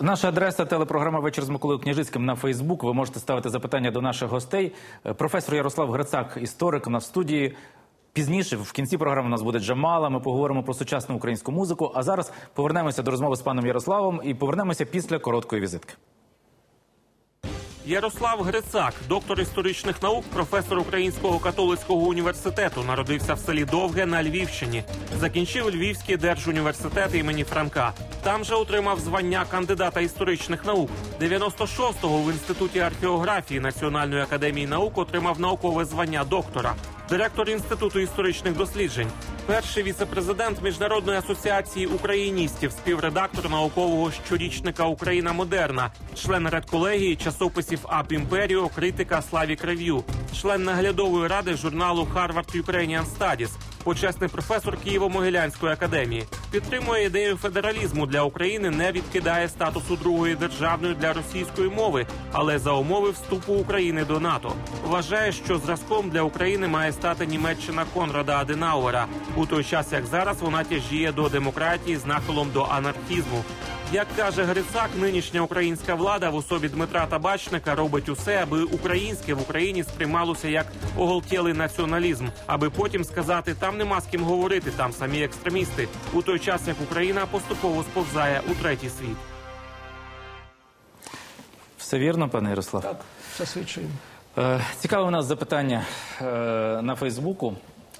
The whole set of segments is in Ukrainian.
Наша адреса телепрограма Вечір з Миколою Княжицьким на Фейсбук. Ви можете ставити запитання до наших гостей. Е, Професор Ярослав Грицак, історик, в студії. Пізніше в кінці програми у нас буде Джамала. Ми поговоримо про сучасну українську музику. А зараз повернемося до розмови з паном Ярославом і повернемося після короткої візитки. Ярослав Грицак, доктор історичних наук, професор Українського католицького університету, народився в селі Довге на Львівщині. Закінчив Львівський держуніверситет імені Франка. Там же отримав звання кандидата історичних наук. 96-го в інституті археографії Національної академії наук отримав наукове звання доктора. Директор інституту історичних досліджень, перший віцепрезидент міжнародної асоціації україністів, співредактор наукового щорічника Україна Модерна, член редколегії часописів АП Імперіо, критика Славік Рев'ю, член наглядової ради журналу Harvard Ukrainian Studies, почесний професор Києво-Могилянської академії, підтримує ідею федералізму для України, не відкидає статусу другої державної для російської мови, але за умови вступу України до НАТО. Вважає, що зразком для України має стати Німеччина Конрада Аденауера, у той час як зараз вона тяжіє до демократії з нахилом до анархізму. Як каже Грицак, нинішня українська влада в особі Дмитра Табачника робить усе, аби українське в Україні сприймалося як оголтєлий націоналізм, аби потім сказати, там нема з ким говорити, там самі екстремісти, у той час як Україна поступово сповзає у третій світ. Все вірно, пане Ярослав? Так, все свідчуємо. Е, Цікаве у нас запитання е, на Фейсбуку,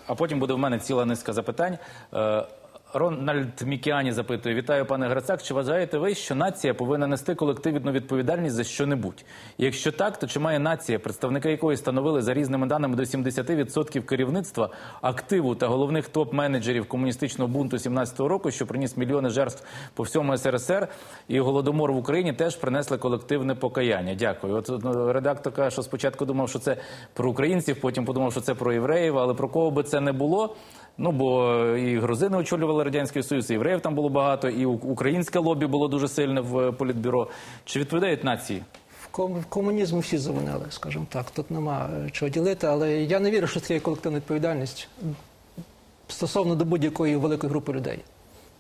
а потім буде в мене ціла низка запитань. Е, Рональд Мікіані запитує: Вітаю, пане Грацак. Чи вважаєте ви, що нація повинна нести колективну відповідальність за що-небудь? Якщо так, то чи має нація, представники якої становили за різними даними до 70% керівництва активу та головних топ-менеджерів комуністичного бунту 17-го року, що приніс мільйони жертв по всьому СРСР і голодомор в Україні, теж принесли колективне покаяння? Дякую. От ну, редактор каже, що спочатку думав, що це про українців, потім подумав, що це про євреїв, але про кого би це не було. Ну бо і грузини очолювали радянський союз, і євреїв там було багато, і українське лобі було дуже сильне в політбюро. Чи відповідають нації? В комунізм всі завинили, скажімо так. Тут нема е, чого ділити, але я не вірю, що це є колективна відповідальність стосовно до будь-якої великої групи людей.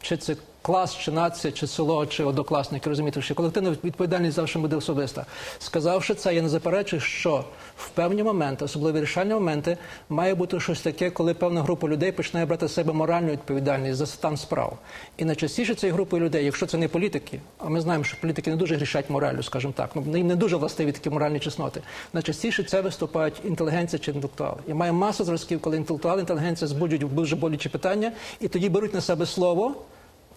Чи це клас, чи нація, чи село, чи однокласники, розумієте, що колективна відповідальність завжди буде особиста. Сказавши це, я не заперечую, що в певні моменти, особливо вирішальні моменти, має бути щось таке, коли певна група людей починає брати на себе моральну відповідальність за стан справ. І найчастіше цієї групи людей, якщо це не політики, а ми знаємо, що політики не дуже грішать моралю, скажімо так, ну їм не дуже властиві такі моральні чесноти. Найчастіше це виступають інтелігенція чи інтелектуали. І має масу зразків, коли інтелектуали, інтелігенція збуджують дуже болючі питання, і тоді беруть на себе слово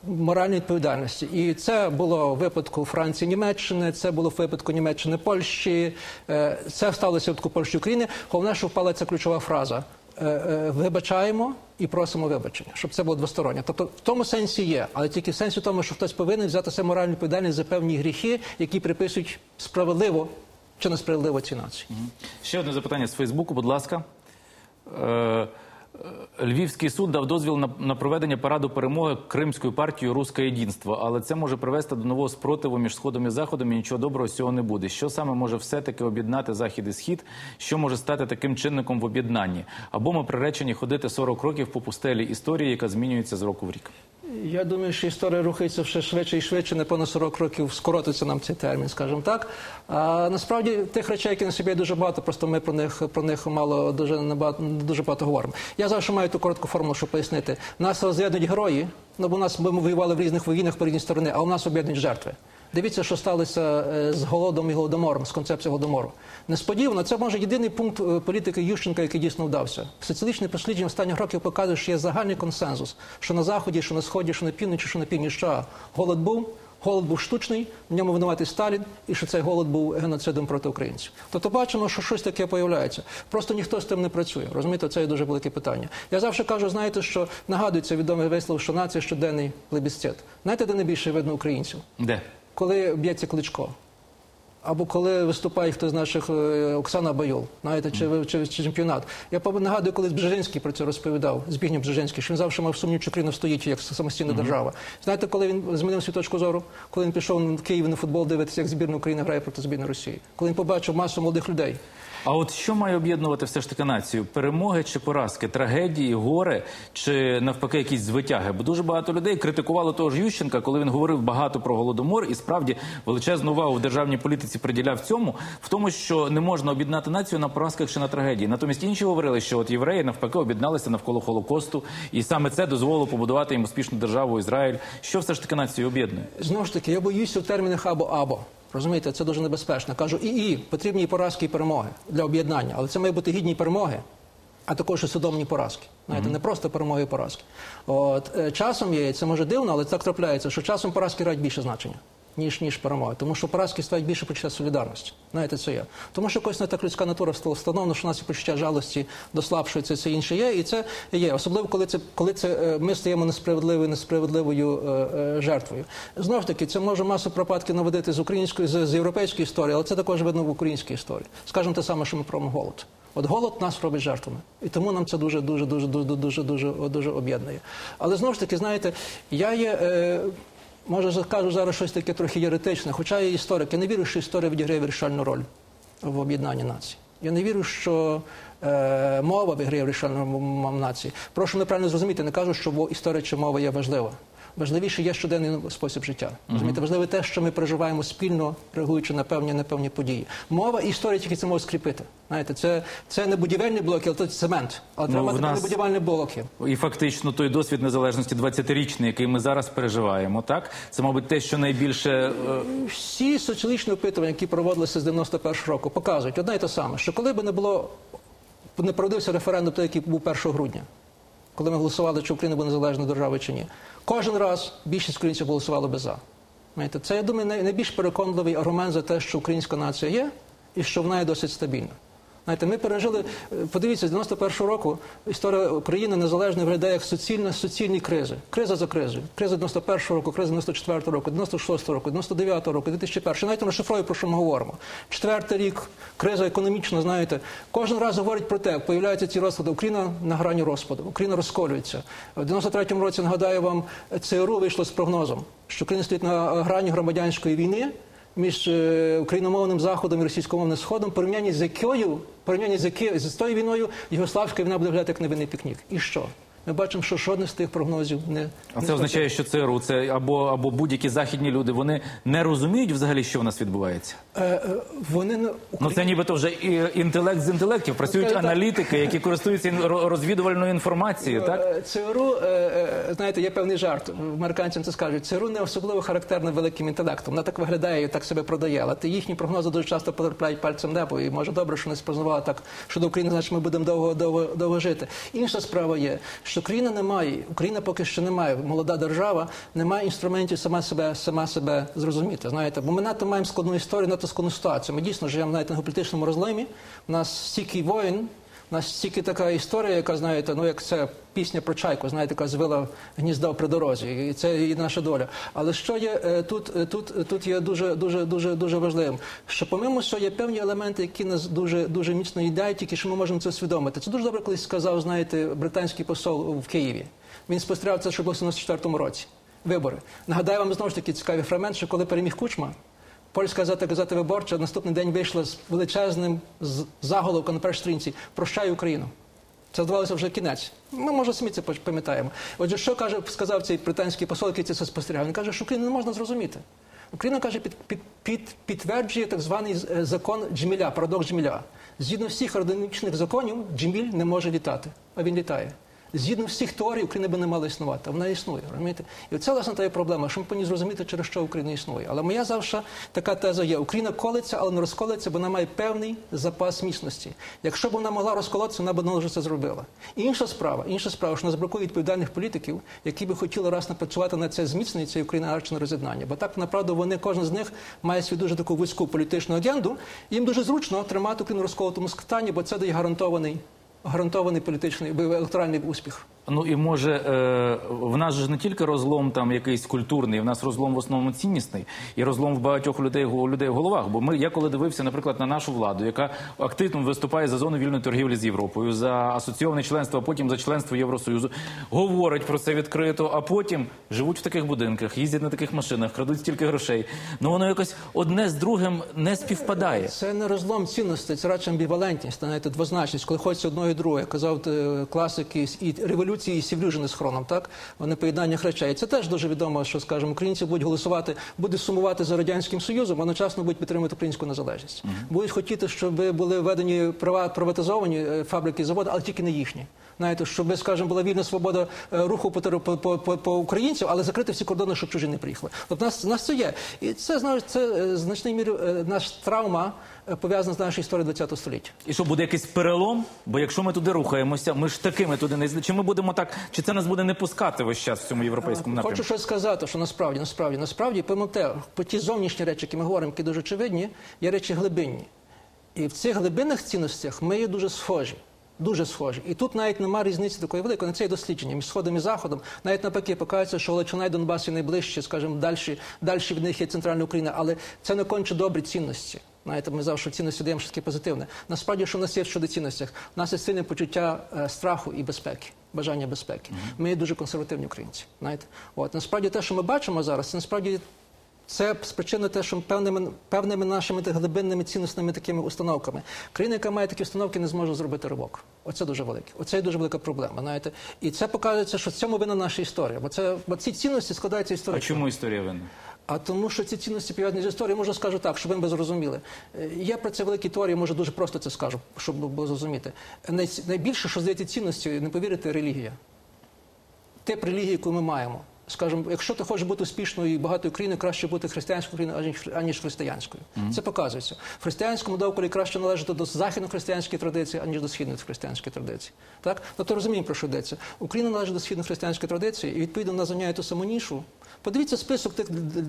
моральної відповідальності. І це було в випадку Франції, Німеччини, це було в випадку Німеччини, Польщі. е, Це сталося в випадку Польщі України. Головне, що впала ця ключова фраза. Е, е, Вибачаємо і просимо вибачення, щоб це було двостороннє. Тобто в тому сенсі є, але тільки в сенсі тому, що хтось повинен взяти себе моральну відповідальність за певні гріхи, які приписують справедливо чи несправедливо ці нації. Ще одне запитання з Фейсбуку, будь ласка. Львівський суд дав дозвіл на, проведення параду перемоги кримською партією Руське єдінство, але це може привести до нового спротиву між сходом і заходом, і нічого доброго з цього не буде. Що саме може все-таки об'єднати захід і схід? Що може стати таким чинником в об'єднанні? Або ми приречені ходити 40 років по пустелі історії, яка змінюється з року в рік. Я думаю, що історія рухається все швидше і швидше, не понад 40 років скоротиться нам цей термін, скажімо так. А насправді тих речей, які на собі є дуже багато, просто ми про них про них мало дуже небагато дуже багато говоримо. Я завжди маю ту коротку формулу, щоб пояснити. Нас роз'єднують герої, ну бо нас ми воювали в різних воїнах по різні сторони, а у нас об'єднують жертви. Дивіться, що сталося е, з голодом і голодомором, з концепцією голодомору. Несподівано, це може єдиний пункт е, політики Ющенка, який дійсно вдався. Соціологічне дослідження останніх років показує, що є загальний консенсус, що на заході, що на сході, що на півночі, що на північі голод був. Голод був штучний, в ньому винуватий Сталін, і що цей голод був геноцидом проти українців. Тобто бачимо, що щось таке появляється. Просто ніхто з тим не працює. Розумієте, це є дуже велике питання. Я завжди кажу, знаєте, що нагадується відомий вислов, що нація щоденний плебісцит. Знаєте, де найбільше видно українців? Де? коли б'ється кличко. Або коли виступає хто з наших е, Оксана Байол, знаєте, чи, чи, чи чемпіонат. Я нагадую, коли Бжежинський про це розповідав, збігню Бжежинський, що він завжди мав сумнів, що Україна стоїть як самостійна держава. Знаєте, коли він змінив свою точку зору, коли він пішов в Київ на футбол дивитися, як збірна України грає проти збірної Росії, коли він побачив масу молодих людей, А от що має об'єднувати все ж таки націю? Перемоги чи поразки, трагедії, горе чи навпаки якісь звитяги? Бо дуже багато людей критикували того ж Ющенка, коли він говорив багато про голодомор і справді величезну увагу в державній політиці приділяв цьому, в тому, що не можна об'єднати націю на поразках чи на трагедії. Натомість інші говорили, що от євреї навпаки об'єдналися навколо Холокосту, і саме це дозволило побудувати їм успішну державу Ізраїль. Що все ж таки націю об'єднує? Знову ж таки, я боюся в термінах або-або. Розумієте, це дуже небезпечно. Кажу, і і потрібні і поразки і перемоги для об'єднання, але це має бути гідні перемоги, а також і судомні поразки. Знаєте, не просто перемоги і поразки. От е, часом є, це може дивно, але так трапляється, що часом поразки грають більше значення. Ніж ніж перемоги, тому що поразки ставить більше почуття солідарності. Знаєте, це є. Тому що якось не так людська натура встановлена, що у нас і почуття жалості дослабшується, це інше є, і це є. Особливо коли це коли це е, ми стаємо несправедливою, несправедливою е, е, жертвою. Знов таки, це може масу пропадків наводити з української з, з європейської історії, але це також видно в українській історії. Скажемо те саме, що ми про голод. От голод нас робить жертвами, і тому нам це дуже дуже дуже дуже дуже дуже дуже об'єднує. Але знову ж таки, знаєте, я є. Е, Може, кажу зараз щось таке трохи єретичне, хоча я історик. Я не вірю, що історія відіграє вирішальну роль в об'єднанні нації. Я не вірю, що е, мова виграє в нації. Прошу неправильно зрозуміти, не кажу, що історія чи мова є важлива. Важливіше є щоденний спосіб життя. Розумієте, важливе те, що ми переживаємо спільно, реагуючи на певні непевні події. Мова і історія тільки це може скріпити. Знаєте, це, це не будівельні блоки, але це цемент. Але Ну, треба нас- не будівельні блоки. І фактично той досвід незалежності 20-річний, який ми зараз переживаємо, так це, мабуть, те, що найбільше е, Всі соціологічні опитування, які проводилися з 91 року, показують одне і те саме, що коли б не було не проводився референдум, той, який був 1 грудня, коли ми голосували, чи Україна буде незалежною державою чи ні, кожен раз більшість українців голосувало би за. Знаєте, це я думаю най- найбільш переконливий аргумент за те, що українська нація є і що вона є досить стабільна. Знаєте, ми пережили, е, подивіться, з 91-го року історія України незалежної виглядає як суцільна, суцільні кризи. Криза за кризою. Криза 91-го року, криза 94-го року, 96-го року, 99-го року, 2001 Навіть розшифрую, про що ми говоримо. Четвертий рік, криза економічна, знаєте. Кожен раз говорить про те, появляються ці розклади. Україна на грані розпаду, Україна розколюється. В 93-му році, нагадаю вам, ЦРУ вийшло з прогнозом, що Україна стоїть на грані громадянської війни між е, україномовним заходом і російськомовним сходом, порівняння з якою порівняння з якою з тою війною Югославська війна буде виглядати як невинний пікнік. І що? Ми бачимо, що жодне з тих прогнозів не а це означає, що ЦРУ це або або будь-які західні люди вони не розуміють взагалі, що в нас відбувається. Е, е, вони не Ну це нібито вже і інтелект з інтелектів. Працюють так. аналітики, які користуються розвідувальною інформацією. Так Е, ЦРУ, е, е, знаєте, є певний жарт. Американцям це скажуть. ЦРУ не особливо характерна великим інтелектом. Вона так виглядає і так себе продає. Але їхні прогнози дуже часто потрапляють пальцем небо. І може добре, що не спрогнозували так щодо України, значить ми будемо довго, довго, довго жити. Інша справа є, що країна не має, Україна поки що не має, молода держава, не має інструментів сама себе, сама себе зрозуміти. Знаєте, бо ми надто маємо складну історію, надто складну ситуацію. Ми дійсно живемо навіть на геополітичному розлимі. У нас стільки воїн. У нас тільки така історія, яка знаєте, ну як це пісня про чайку, знаєте, яка звила гнізда при дорозі, і це і наша доля. Але що є е, тут, е, тут, е, тут є дуже, дуже, дуже, дуже важливим, що помимо що є певні елементи, які нас дуже, дуже міцно їдають, тільки що ми можемо це усвідомити. Це дуже добре колись сказав, знаєте, британський посол в Києві. Він спостерігав це, що було в 94-му році. Вибори. Нагадаю вам знову ж таки цікавий фрагмент, що коли переміг Кучма, Польська газета газета виборча наступний день вийшла з величезним заголовком на першій сторінці Прощай Україну. Це здавалося вже кінець. Ми, може, самі це пам'ятаємо. Отже, що каже, сказав цей британський посол, який це спостерігав? Він каже, що Україну не можна зрозуміти. Україна каже, під, під, під, підтверджує так званий е, закон Джміля, парадокс Джміля. Згідно всіх аеродинамічних законів, Джміль не може літати, а він літає. Згідно всіх теорій, Україна би не мала існувати, вона існує. розумієте? І це власне та є проблема, що ми повинні зрозуміти, через що Україна існує. Але моя завжди така теза є: Україна колиться, але не розколиться, бо вона має певний запас міцності. Якщо б вона могла розколотися, вона б вже це зробила. Інша справа, інша справа, що нас бракує відповідальних політиків, які би хотіли раз напрацювати на це зміцнення цієї України арчне роз'єднання. Бо так направду вони кожен з них має свою дуже таку вузьку політичну агенду. Їм дуже зручно тримати Україну розколотому стані, бо це дає гарантований гарантований політичний електоральний успіх. Ну і може е, в нас же ж не тільки розлом там якийсь культурний, в нас розлом в основному ціннісний і розлом в багатьох людей людей в головах. Бо ми я коли дивився, наприклад, на нашу владу, яка активно виступає за зону вільної торгівлі з Європою, за асоційоване членство, а потім за членство Євросоюзу, говорить про це відкрито, а потім живуть в таких будинках, їздять на таких машинах, крадуть стільки грошей. Ну воно якось одне з другим не співпадає. Це не розлом цінностей, це радше амбівалентність, знаєте, двозначність, коли хочеться одного і друге. Казав е, класики і революції, і сівлюжини з хроном, так? Вони поєднаннях речей. Це теж дуже відомо, що, скажімо, українці будуть голосувати, будуть сумувати за Радянським Союзом, одночасно будуть підтримувати українську незалежність. Будуть хотіти, щоб були введені права приватизовані е, фабрики і заводи, але тільки не їхні. Знаєте, щоб, скажімо, була вільна свобода е, руху по, по, по, по, українців, але закрити всі кордони, щоб чужі не приїхали. От нас, нас це є. І це, знаєш, це е, в мірі е, наша травма пов'язана з нашою історією ХХ століття. І що буде якийсь перелом? Бо якщо ми туди рухаємося, ми ж такими туди не Чи ми будемо так, чи це нас буде не пускати весь час в цьому європейському напрямку? Хочу щось сказати, що насправді, насправді, насправді, помилте, по ті зовнішні речі, які ми говоримо, які дуже очевидні, є речі глибинні. І в цих глибинних цінностях ми є дуже схожі. Дуже схожі. І тут навіть немає різниці такої великої. На це є дослідження між Сходом і Заходом. Навіть навпаки, показується, що Галичина і Донбас є найближче, скажімо, далі, далі від них є центральна Україна. Але це не конче добрі цінності. Знаєте, ми завжди цінності даємо щось таке позитивне. Насправді, що в нас є щодо цінностях? У нас є сильне почуття е, страху і безпеки, бажання безпеки. Ми є дуже консервативні українці. Знаєте, от насправді те, що ми бачимо зараз, це насправді це спричинено те, що певними, певними нашими глибинними цінностними такими установками. Країна, яка має такі установки, не зможе зробити ривок. Оце дуже велике. Оце є дуже велика проблема. Знаєте, і це показується, що в цьому вина наша історія. Бо це бо ці цінності складаються А чому історія винна? А тому, що ці цінності пов'язані з історією, можна скажу так, щоб ви зрозуміли. Е, Я про це великі теорії, може дуже просто це скажу, щоб було зрозуміти. Най- Найбільше, що здається цінності, не повірите, релігія. Тип релігії, яку ми маємо. Скажімо, якщо ти хочеш бути успішною і багатою країною, краще бути християнською країною, аніж, християнською. Це показується. В християнському довколі краще належати до західно-християнської традиції, аніж до східно-християнської традиції. Так? Тобто розуміємо, про що йдеться. Україна належить до східно-християнської традиції, і відповідно вона зайняє ту саму нішу. Подивіться список тих,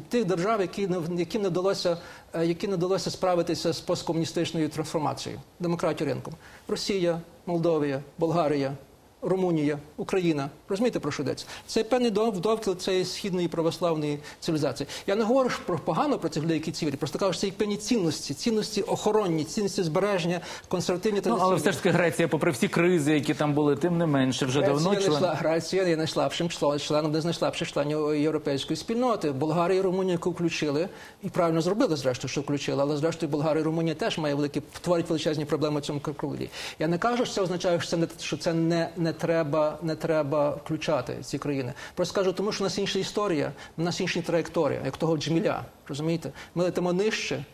тих держав, які, яким не вдалося, е, які не вдалося справитися з посткомуністичною трансформацією, демократією ринком. Росія, Молдовія, Болгарія, Румунія, Україна. Розумієте, про що йдеться? Це певний дов- довкіл цієї східної православної цивілізації. Я не говорю про погано про цих людей, які цивілі, просто кажу, що це є певні цінності, цінності охоронні, цінності збереження, консервативні Ну, традиційні. але все ж таки Греція, попри всі кризи, які там були, тим не менше, вже давно Греція член. найшла, Греція є найслабшим членом, членом один з найслабших членів європейської спільноти. Болгарія і Румунія, яку включили, і правильно зробили, зрештою, що включили, але зрештою Болгарія і Румунія теж має великі, творять величезні проблеми в цьому кругу. Я не кажу, що це означає, що це не що це не, не треба, не треба включати ці країни. Просто кажу, тому що у нас інша історія, у нас інша траєкторія, як того джміля. Розумієте? Ми летимо нижче.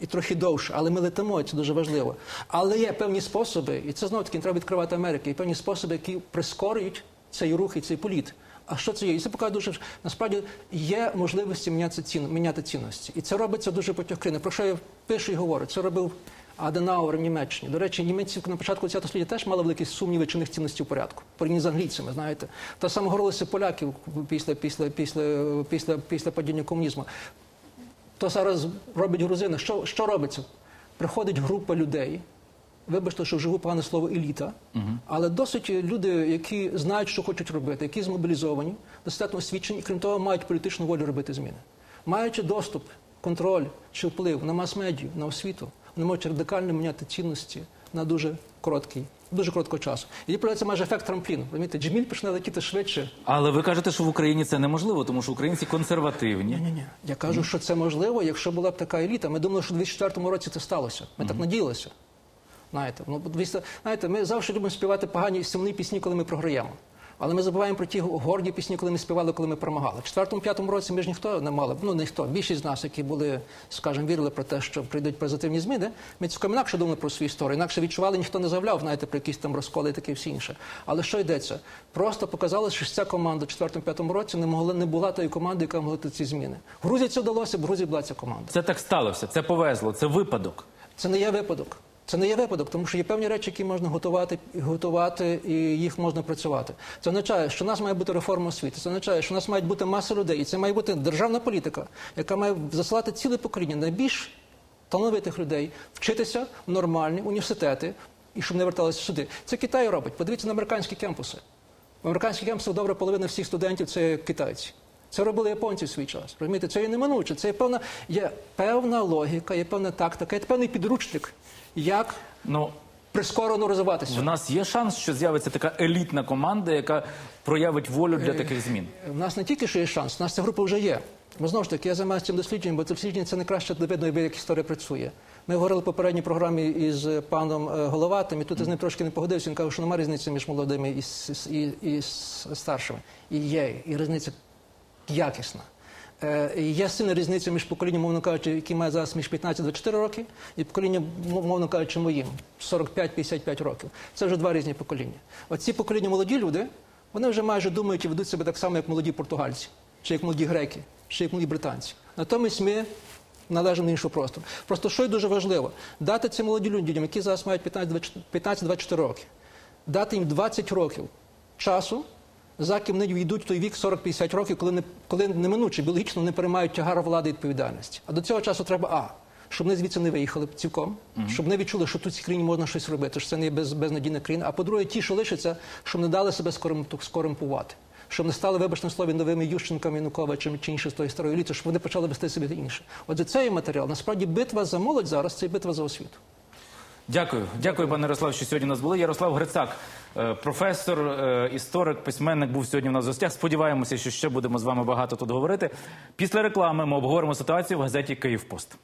І трохи довше, але ми летимо, і це дуже важливо. Але є певні способи, і це знову таки не треба відкривати Америки, є певні способи, які прискорюють цей рух і цей політ. А що це є? І це показує дуже насправді є можливості міняти, цін, міняти цінності. І це робиться дуже багатьох країн. Про що я пишу і говорю? Це робив Аденауер в Німеччині. До речі, німці на початку ХХ століття теж мали великі сумніви, чи в них цінності в порядку. Порівняно з англійцями, знаєте. Та саме говорилося поляків після, після, після, після, після падіння комунізму. То зараз робить грузини. Що, що робиться? Приходить група людей. Вибачте, що вживу погане слово еліта, але досить люди, які знають, що хочуть робити, які змобілізовані, достатньо освічені, і крім того, мають політичну волю робити зміни. Маючи доступ, контроль чи вплив на мас-медію, на освіту, вони можуть радикально міняти цінності на дуже короткий, дуже короткого часу. І це майже ефект трампліну. Розумієте, Джміль почне летіти швидше, Але ви кажете, що в Україні це неможливо, тому що українці консервативні. Ні, ні. Я кажу, що це можливо, якщо була б така еліта. Ми думали, що в 2004 році це сталося. Ми так надіялися. Знаєте, ну, знаєте, ми завжди любимо співати погані сумні пісні, коли ми програємо. Але ми забуваємо про ті горді пісні, коли ми співали, коли ми перемагали. В четвертому-п'ятому році ми ж ніхто не мали, ну не хто, більшість з нас, які були, скажімо, вірили про те, що прийдуть позитивні зміни, ми цілком інакше думали про свою історію, інакше відчували, ніхто не заявляв, знаєте, про якісь там розколи і таке всі інше. Але що йдеться? Просто показало, що ця команда в четвертому-п'ятому році не могла не була тої команди, яка могла ці зміни. В Грузії це вдалося, в Грузії була ця команда. Це так сталося, це повезло, це випадок. Це не є випадок. Це не є випадок, тому що є певні речі, які можна готувати, готувати і їх можна працювати. Це означає, що у нас має бути реформа освіти. Це означає, що у нас мають бути маса людей, і це має бути державна політика, яка має засилати ціле покоління найбільш талановитих людей вчитися в нормальні університети і щоб не верталися сюди. Це Китай робить. Подивіться на американські кемпуси. В американських кемпусах добра половина всіх студентів це китайці. Це робили японці в свій час. Розумієте, це є неминуче. Це є певна, є певна логіка, є певна тактика, є певний підручник, як Ну, прискорено розвиватися. в нас є шанс, що з'явиться така елітна команда, яка проявить волю для таких змін. У нас не тільки що є шанс, у нас ця група вже є. Ми знову ж таки, я займаюся цим дослідженням, бо це дослідження це не краще видно, як історія працює. Ми говорили в попередній програмі із паном е, Головатим, і тут я з ним трошки не погодився. Він каже, що немає різниці між молодими і, і, і старшими. І є, і різниця якісна. Е, Є сильна різниця між поколінням, мовно кажучи, які має зараз між 15-24 роки, і поколінням, мовно кажучи, моїм 45-55 років. Це вже два різні покоління. Оці покоління молоді люди, вони вже майже думають і ведуть себе так само, як молоді португальці, чи як молоді греки, чи як молоді британці. Натомість ми належимо іншого простору. Просто що й дуже важливо, дати цим молоді людям, які зараз мають 15-24 роки, дати їм 20 років часу, за ким вони війдуть в той вік 40-50 років, коли, не, коли неминуче біологічно не переймають тягар влади і відповідальності. А до цього часу треба а. Щоб вони звідси не виїхали цілком, щоб вони відчули, що тут в цій країні можна щось робити, що це не є без, безнадійна країна. А по-друге, ті, що лишаться, щоб не дали себе скорим, скоримпувати. Щоб не стали, вибачте слові, новими Ющенками, Януковичем чи інші з тої старої еліти, щоб вони почали вести себе інше. Отже, цей матеріал насправді битва за молодь зараз це битва за освіту. Дякую, дякую, пане Ярослав, що сьогодні у нас були. Ярослав Грицак, е, професор, е, історик, письменник, був сьогодні у нас в гостях. Сподіваємося, що ще будемо з вами багато тут говорити. Після реклами ми обговоримо ситуацію в газеті Київпост.